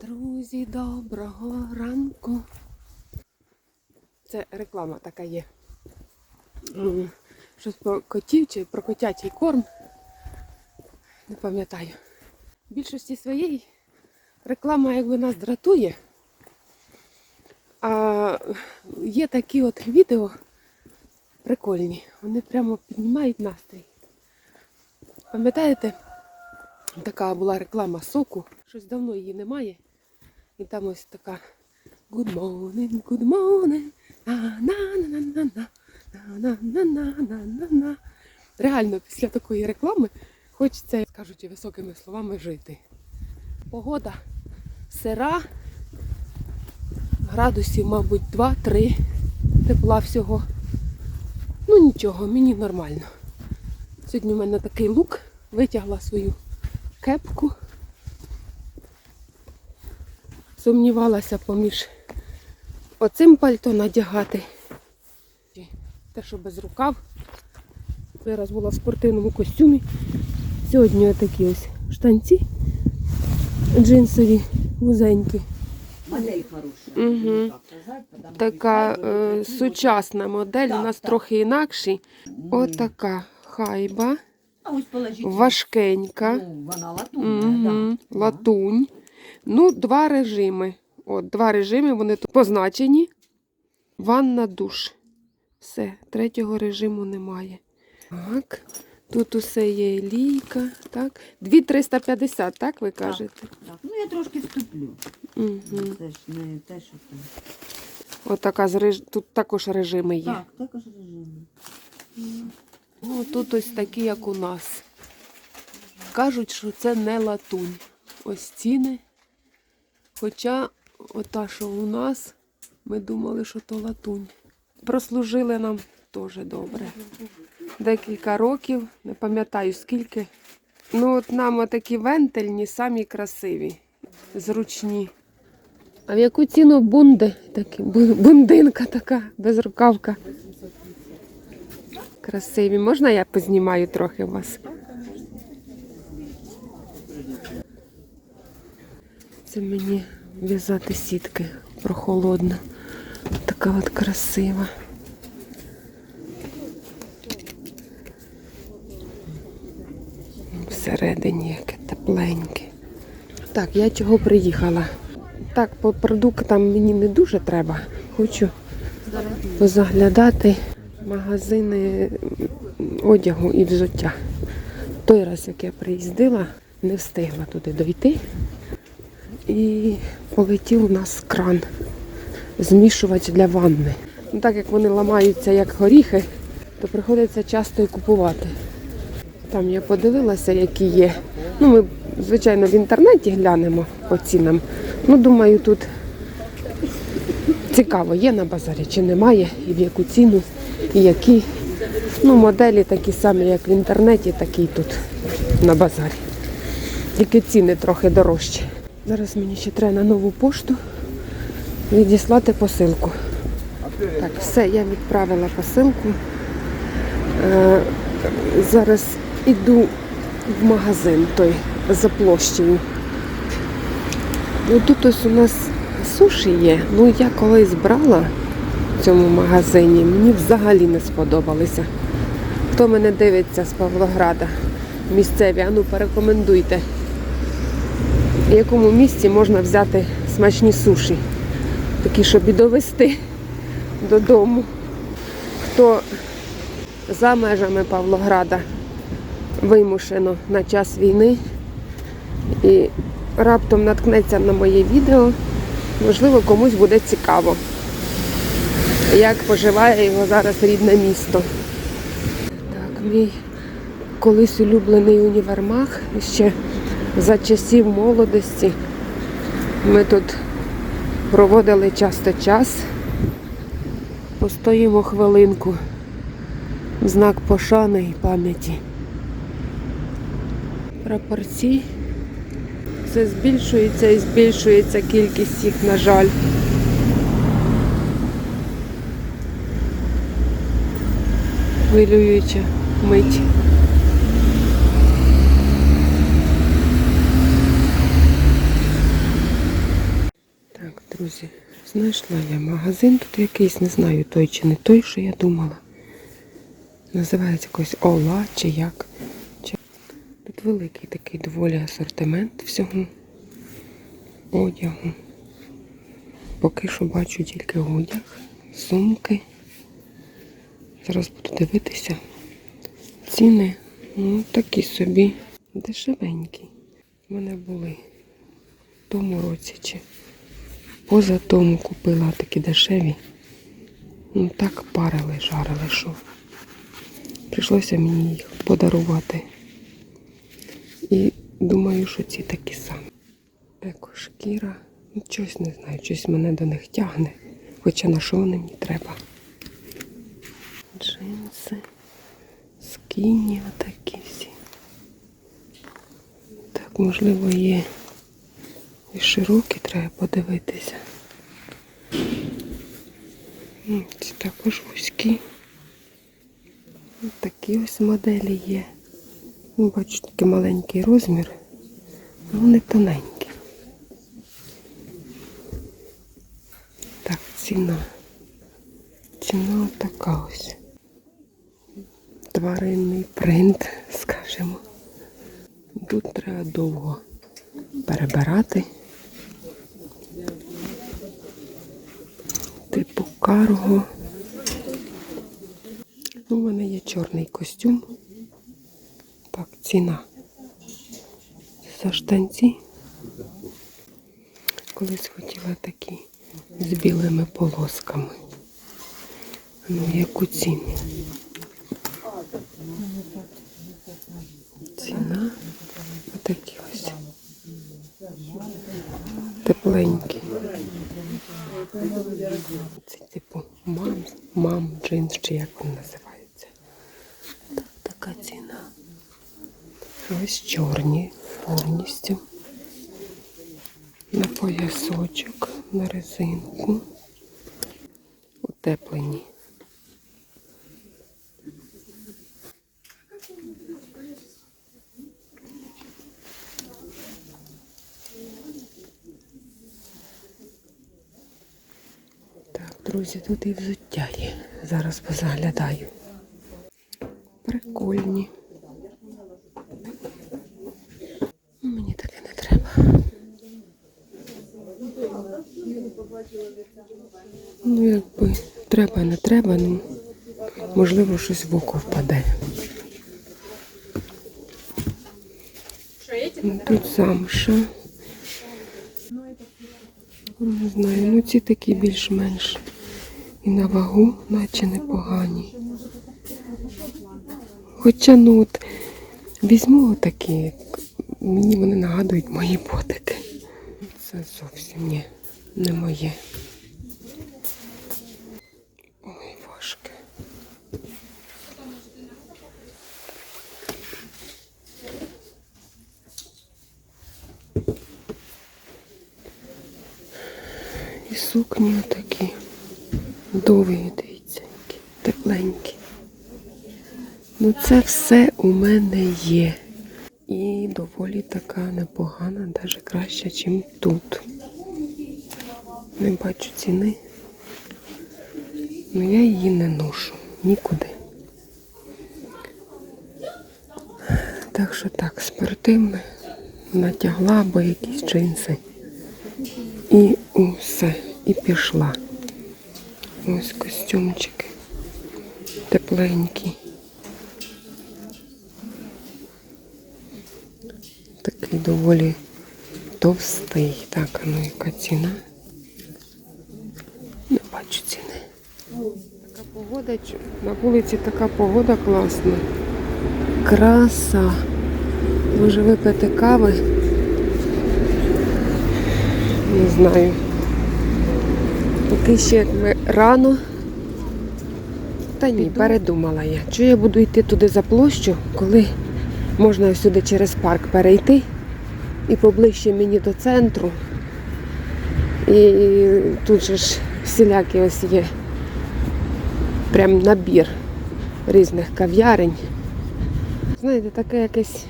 Друзі, доброго ранку. Це реклама така є. Щось про котів чи про котячий корм. Не пам'ятаю. В більшості своєї реклама якби нас дратує. А є такі от відео прикольні. Вони прямо піднімають настрій. Пам'ятаєте, така була реклама соку. Щось давно її немає. І там ось така Good morning, good morning. Реально, після такої реклами хочеться, як кажуть високими словами, жити. Погода сира, градусів, мабуть, 2-3 тепла всього. Ну нічого, мені нормально. Сьогодні в мене такий лук, витягла свою кепку. Сумнівалася поміж оцим пальто надягати. Те, що без рукав. Зараз була в спортивному костюмі. Сьогодні отакі ось штанці джинсові, вузенькі. Модель потому Така е, сучасна модель, у нас трохи інакший. Отака хайба, важкенька. Ну, вона латунна, Угу. Латунь. Ну, два режими. От, два режими, вони тут позначені. Ванна, душ. Все, третього режиму немає. Так. Тут усе є лійка. Так. 2350, так ви кажете? Так, ну я трошки вступлю. Угу. Це ж не те, що там. З реж... Тут також режими є. Так, також режим. О, тут ось такі, як у нас. Кажуть, що це не латунь. Ось ціни. Хоча ота, що у нас, ми думали, що то латунь. Прослужили нам теж добре. Декілька років, не пам'ятаю скільки. Ну, от нам отакі вентильні, самі красиві, зручні. А в яку ціну бунди? Такі, бундинка така, безрукавка. Красиві. Можна я познімаю трохи вас? Це мені в'язати сітки прохолодно. Така от красива. Всередині яке тепленьке. Так, я чого приїхала? Так, по продуктам мені не дуже треба. Хочу позаглядати магазини одягу і взуття. Той раз, як я приїздила, не встигла туди дойти. І полетів у нас кран, змішувач для ванни. Ну, так як вони ламаються як горіхи, то приходиться часто і купувати. Там я подивилася, які є. Ну, ми, звичайно, в інтернеті глянемо по цінам. Ну, думаю, тут цікаво, є на базарі чи немає, і в яку ціну, і які. Ну, моделі такі самі, як в інтернеті, такі тут на базарі. Тільки ціни трохи дорожчі. Зараз мені ще треба на нову пошту відіслати посилку. Так, все, я відправила посилку. Е, зараз іду в магазин той за площею. Ну, тут ось у нас суші є. Ну, я колись брала в цьому магазині, мені взагалі не сподобалися. Хто мене дивиться з Павлограда, місцеві, а ну порекомендуйте, в якому місці можна взяти смачні суші, такі, щоб і довести додому. Хто за межами Павлограда вимушено на час війни і раптом наткнеться на моє відео, можливо, комусь буде цікаво, як поживає його зараз рідне місто. Так, мій колись улюблений універмаг ще за часів молодості. Ми тут проводили часто час. Постоїмо хвилинку в знак пошани і пам'яті. Прапорці. Все збільшується і збільшується кількість їх, на жаль. Хвилююча мить. Так, друзі, знайшла я магазин тут якийсь, не знаю той чи не той, що я думала. Називається якось Ола чи як. Тут великий такий доволі асортимент всього одягу. Поки що бачу тільки одяг, сумки. Зараз буду дивитися. Ціни, ну, такі собі дешевенькі. У мене були в тому році чи поза тому купила такі дешеві. Ну так парили, жарили, що прийшлося мені їх подарувати. І думаю, що ці такі самі. Екошкіра. Ну, щось не знаю, щось мене до них тягне. Хоча на що вони мені треба. Джинси, скіні отакі всі. Так, можливо, є широкі, треба подивитися. Ці також вузькі. Ось такі ось моделі є. Ну, Бачу, такий маленький розмір, а вони тоненькі. Так, ціна. Ціна така ось. Тваринний принт, скажімо. Тут треба довго перебирати. Типу карго. Ну, У мене є чорний костюм. Так, ціна. За штанці. Колись хотіла такі з білими полосками. Ну, яку ціну? Ціна отакі ось. Тепленькі. Це типу мам, мам джинс, чи як він називається. Так, така ціна. Ось чорні повністю. На поясочок, на резинку. Утеплені. Друзі, тут і взуття є. Зараз позаглядаю. Прикольні. Ну, Мені таке не треба. Ну, якби треба, не треба, ну можливо, щось в око впаде. Ну, Тут замша. Не знаю, ну ці такі більш-менш і на вагу, наче непогані. Хоча ну от візьму отакі, мені вони нагадують мої ботики. Це зовсім ні, не моє. Ой, важке. І сукні такі довгі, дивіться, які тепленькі. Ну це все у мене є. І доволі така непогана, навіть краще, ніж тут. Не бачу ціни. Ну я її не ношу нікуди. Так що так, спортивне натягла або якісь джинси. І усе. І пішла. Ось костюмчики. Тепленькі. Такий доволі товстий. Так, а ну яка ціна? Не бачу ціни. Така погода, на вулиці така погода класна. Краса. Може випити кави? Не знаю. Поки ще ми рано. Та ні, передумала я. Чи я буду йти туди за площу, коли можна сюди через парк перейти і поближче мені до центру. І тут же ж всілякі ось є прям набір різних кав'ярень. Знаєте, таке якесь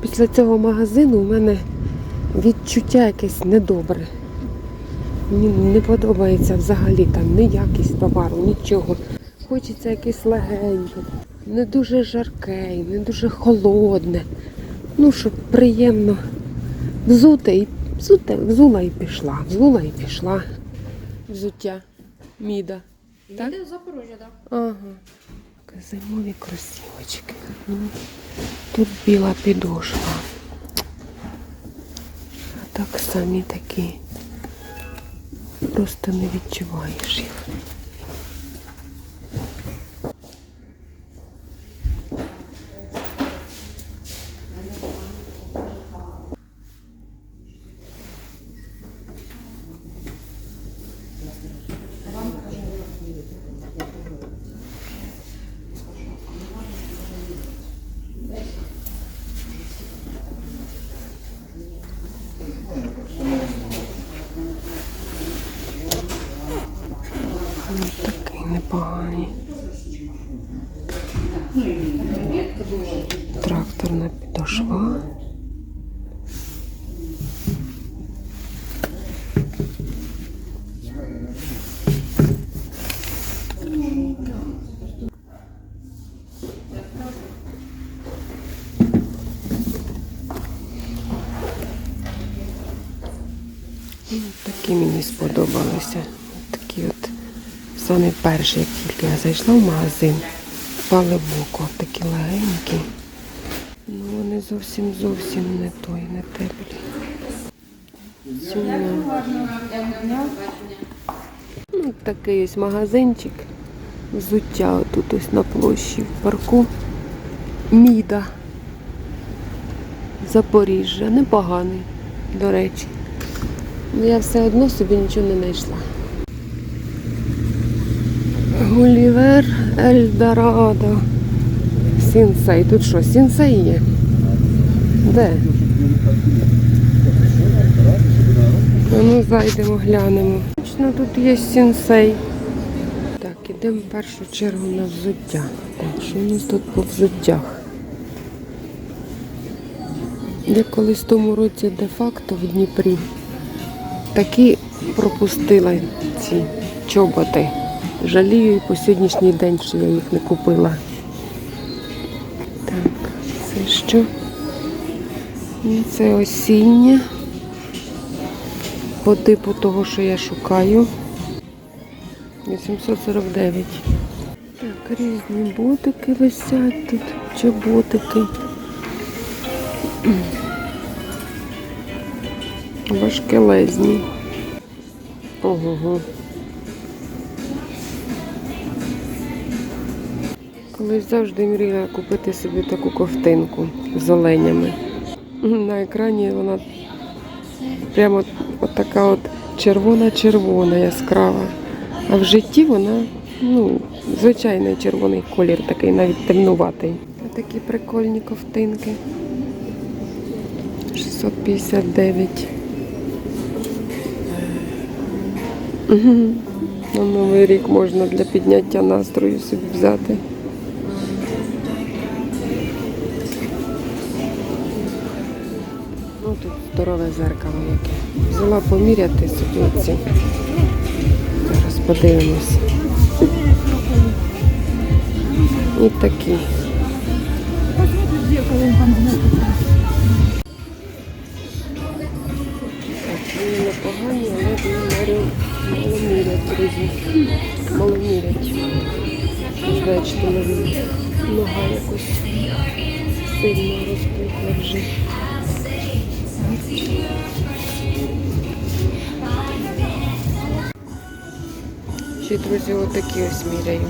після цього магазину у мене відчуття якесь недобре. Мені не подобається взагалі там ні якість товару, нічого. Хочеться якесь легеньке, не дуже жарке, не дуже холодне. Ну, щоб приємно взути і взуте, взула і пішла, взула і пішла. Взуття. Міда. Так? Їде в Запорожжя, так. Ага. Зимові кросівочки. Ну, Тут біла підошва. А так самі такі. Просто не відчуваєш їх. Ось такий непоганий. Тракторна підошва. Такі мені сподобалися. Такі от самі перші, як тільки я зайшла в магазин, впали в око. Такі легенькі. Ну вони зовсім зовсім не той, не теплі. Ну, такий ось магазинчик. Взуття тут ось на площі в парку. Міда. Запоріжжя. Непоганий, до речі. Ну, я все одно собі нічого не знайшла. Гулівер Ельдорадо. Сінсей. Тут що, сінсей є? Де? Ну зайдемо, глянемо. Точно тут є сінсей. Так, ідемо в першу чергу на взуття. Так, що у нас тут по взуттях? Я колись в тому році де-факто в Дніпрі такі пропустила ці чоботи. Жалію і по сьогоднішній день, що я їх не купила. Так, це що? Ну, Це осіннє. По типу того, що я шукаю. 849. Так, різні ботики висять тут, чоботики. Важкелезні. Ого. Колись завжди мріяла купити собі таку ковтинку з оленями. На екрані вона прямо от така от червона-червона, яскрава. А в житті вона, ну, звичайний червоний колір, такий навіть темнуватий. Такі прикольні ковтинки. 659. На Новий рік можна для підняття настрою собі взяти. Ну тут здорове зеркало яке. Взяла поміряти собі. Зараз подивимось. І такі. Ще, друзі, отакі ось міряю.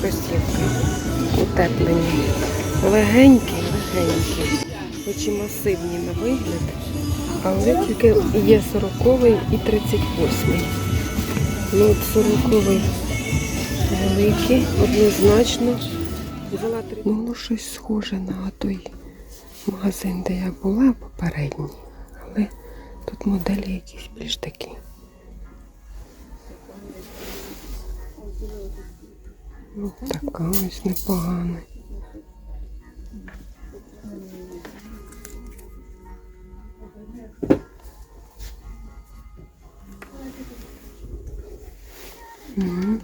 Кросівки. Утеплені. Легенькі, легенькі. Хоч і масивні на вигляд. Але тільки є 40 і 38. Ну, от 40 великий, однозначно. Взяла три. Ну, воно щось схоже на той магазин, де я була попередній. Але тут моделі якісь більш такі. така ось непогана. Угу.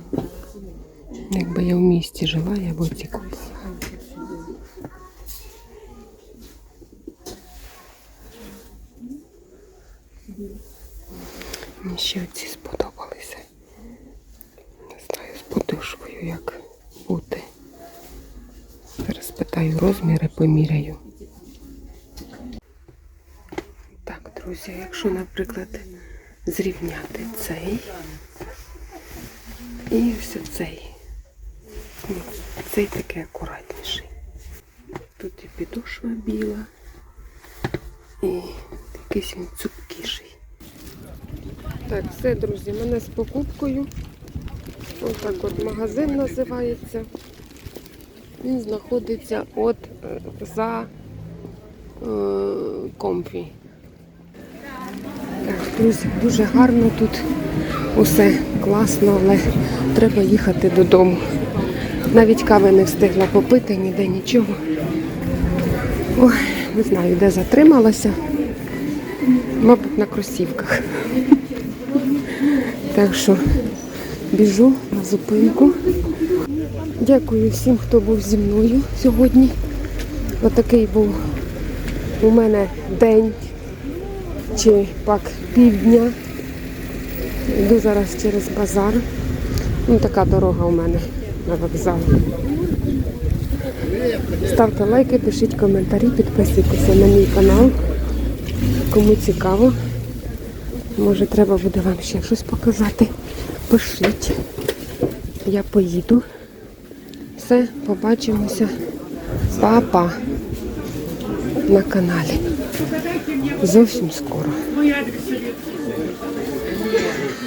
Якби я в місті жила, я б оці купила. Поміряю. Так, друзі, якщо, наприклад, зрівняти цей і ось цей. Ні, цей такий акуратніший. Тут і підошва біла, і якийсь він цупкіший. Так, все, друзі, мене з покупкою. Ось так от магазин називається. Він знаходиться от е, за е, комфі. Так, друзі, дуже гарно тут усе класно, але треба їхати додому. Навіть кави не встигла попити, ніде нічого. Ой, не знаю, де затрималася. Мабуть, на кросівках. Так що біжу на зупинку. Дякую всім, хто був зі мною сьогодні. Отакий був у мене день чи пак півдня. Йду зараз через базар. Ну, така дорога у мене на вокзал. Ставте лайки, пишіть коментарі, підписуйтеся на мій канал. Кому цікаво. Може треба буде вам ще щось показати. Пишіть. Я поїду. Все, побачимося. Па-па на каналі. Зовсім скоро.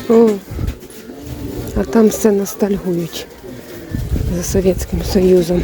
О, а там все ностальгують за Совєтським Союзом.